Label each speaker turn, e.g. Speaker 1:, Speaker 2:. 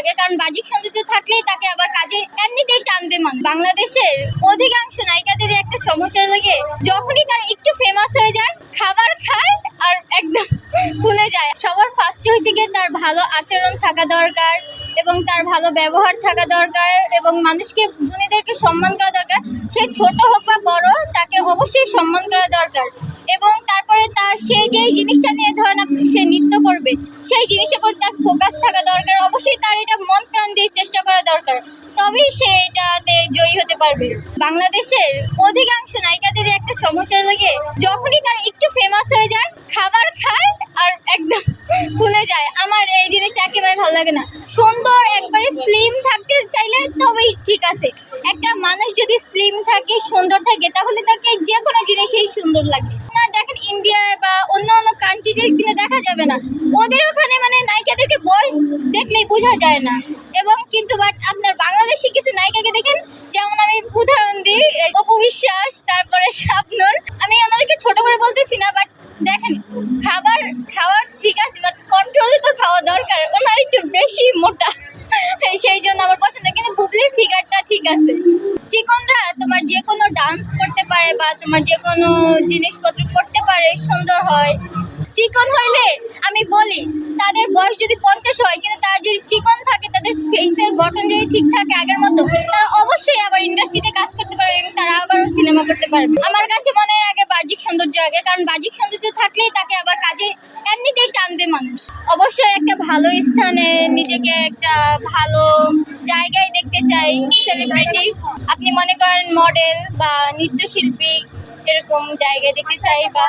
Speaker 1: আগে, কারণ বাহ্যিক সৌন্দর্য থাকলেই তাকে আবার কাজে এমনিতেই টানবে মান বাংলাদেশের অধিকাংশ নায়িকাদের একটা সমস্যা লাগে যখনই তারা একটু ফেমাস হয়ে যায়, খাবার খায় আর একদম ফুলে যায়। সবার ফার্স্টে হচ্ছে গিয়ে তার ভালো আচরণ থাকা দরকার এবং তার ভালো ব্যবহার থাকা দরকার এবং মানুষকে, গুণীদেরকে সম্মান করা দরকার। সে ছোট হোক বা বড়, তাকে অবশ্যই সম্মান করা দরকার। সে যেই জিনিসটা নিয়ে ধরেন সে নৃত্য করবে, সেই জিনিসের প্রতি তার ফোকাস থাকা দরকার। অবশ্যই তার এটা মন প্রাণ দিয়ে চেষ্টা করা দরকার। তবেই সে এটাতে জয়ী হতে পারবে। বাংলাদেশের অধিকাংশ নায়িকাদের একটা সমস্যা লাগে যখনই তারা একটু ফেমাস হয়ে যায়, খাবার খায় আর একদম ফুলে যায়। আমার এই জিনিসটা একেবারে ভালো লাগে না। সুন্দর, একবারে স্লিম থাকতে চাইলে তবেই ঠিক আছে। একটা মানুষ যদি স্লিম থাকে, সুন্দর থাকে, তাহলে তাকে যে কোনো জিনিসই সুন্দর লাগে। ইন্ডিয়ায় বা অন্য অন্য কান্ট্রিতে কিন্তু দেখা যাবে না। ওদের ওখানে মানে নায়িকাদেরকে বয়স দেখলেই বোঝা যায় না। এবং কিন্তু বাট আপনার বাংলাদেশি কিছু নায়িকাকে দেখেন, যেমন আমি উদাহরণ দিই অপু বিশ্বাস, তারপরে শাবনূর। আমি ওনাদেরকে ছোট করে বলতেছি না বাট দেখেন, খাবার খাওয়ার ঠিক আছে বাট কন্ট্রোলে তো খাওয়া দরকার। ওনার একটু বেশি মোটা। সেই জন্য আমার পছন্দ কিন্তু বুবলির ফিগারটা ঠিক আছে। চিকনরা তোমার যে কোনো ডান্স করতে পারে বা তোমার যে কোনো জিনিসপত্র করতে পারে, সুন্দর হয়। চিকন হইলে আমি বলি, তাদের বয়স যদি পঞ্চাশ হয়, কিন্তু তারা যদি চিকন থাকে, তাদের ফেসের গঠন যদি ঠিক থাকে আগের মতো, তারা অবশ্যই আবার ইন্ডাস্ট্রিতে কাজ করতে পারবে এবং তারা আবারও সিনেমা করতে পারবে। আমার কাছে মনে হয় বাহ্যিক সৌন্দর্য আগে, কারণ বাহ্যিক সৌন্দর্য থাকলেই তাকে আবার কাজে এমনিতেই টানবে মানুষ। অবশ্যই একটা ভালো স্থানে নিজেকে একটা ভালো জায়গায় দেখতে চাই সেলিব্রিটি আপনি মনে করেন মডেল বা নৃত্যশিল্পী এরকম জায়গায় দেখতে চাই বা